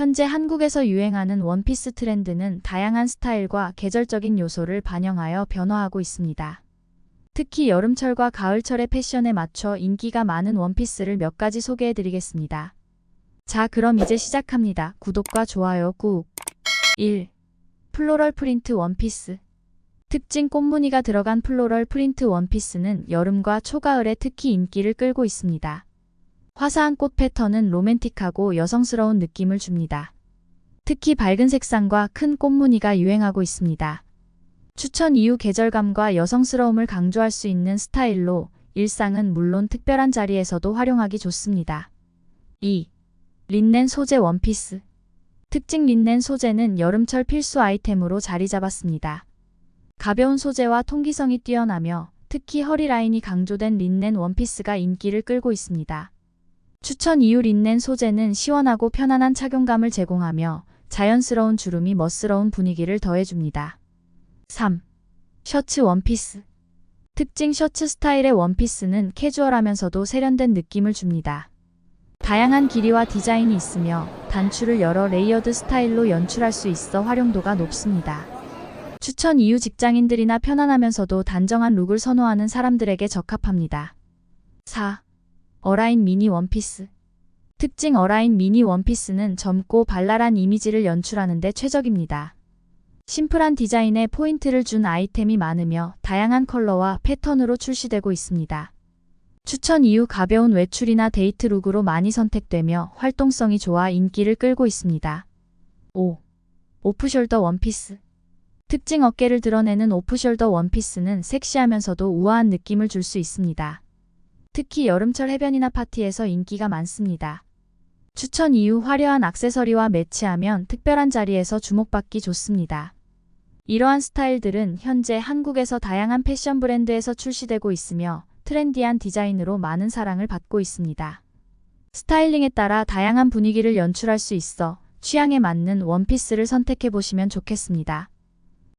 현재 한국에서 유행하는 원피스 트렌드는 다양한 스타일과 계절적인 요소를 반영하여 변화하고 있습니다. 특히 여름철과 가을철의 패션에 맞춰 인기가 많은 원피스를 몇 가지 소개해 드리겠습니다. 자, 그럼 이제 시작합니다. 구독과 좋아요 꾹. 1. 플로럴 프린트 원피스. 특징 꽃무늬가 들어간 플로럴 프린트 원피스는 여름과 초가을에 특히 인기를 끌고 있습니다. 화사한 꽃 패턴은 로맨틱하고 여성스러운 느낌을 줍니다. 특히 밝은 색상과 큰 꽃무늬가 유행하고 있습니다. 추천 이후 계절감과 여성스러움을 강조할 수 있는 스타일로 일상은 물론 특별한 자리에서도 활용하기 좋습니다. 2. 린넨 소재 원피스. 특징 린넨 소재는 여름철 필수 아이템으로 자리 잡았습니다. 가벼운 소재와 통기성이 뛰어나며 특히 허리 라인이 강조된 린넨 원피스가 인기를 끌고 있습니다. 추천 이유 린넨 소재는 시원하고 편안한 착용감을 제공하며 자연스러운 주름이 멋스러운 분위기를 더해줍니다. 3. 셔츠 원피스. 특징 셔츠 스타일의 원피스는 캐주얼하면서도 세련된 느낌을 줍니다. 다양한 길이와 디자인이 있으며 단추를 여러 레이어드 스타일로 연출할 수 있어 활용도가 높습니다. 추천 이유 직장인들이나 편안하면서도 단정한 룩을 선호하는 사람들에게 적합합니다. 4. 어라인 미니 원피스. 특징 어라인 미니 원피스는 젊고 발랄한 이미지를 연출하는 데 최적입니다. 심플한 디자인에 포인트를 준 아이템이 많으며 다양한 컬러와 패턴으로 출시되고 있습니다. 추천 이후 가벼운 외출이나 데이트 룩으로 많이 선택되며 활동성이 좋아 인기를 끌고 있습니다. 5. 오프숄더 원피스. 특징 어깨를 드러내는 오프숄더 원피스는 섹시하면서도 우아한 느낌을 줄 수 있습니다. 특히 여름철 해변이나 파티에서 인기가 많습니다. 추천 이후 화려한 액세서리와 매치하면 특별한 자리에서 주목받기 좋습니다. 이러한 스타일들은 현재 한국에서 다양한 패션 브랜드에서 출시되고 있으며 트렌디한 디자인으로 많은 사랑을 받고 있습니다. 스타일링에 따라 다양한 분위기를 연출할 수 있어 취향에 맞는 원피스를 선택해 보시면 좋겠습니다.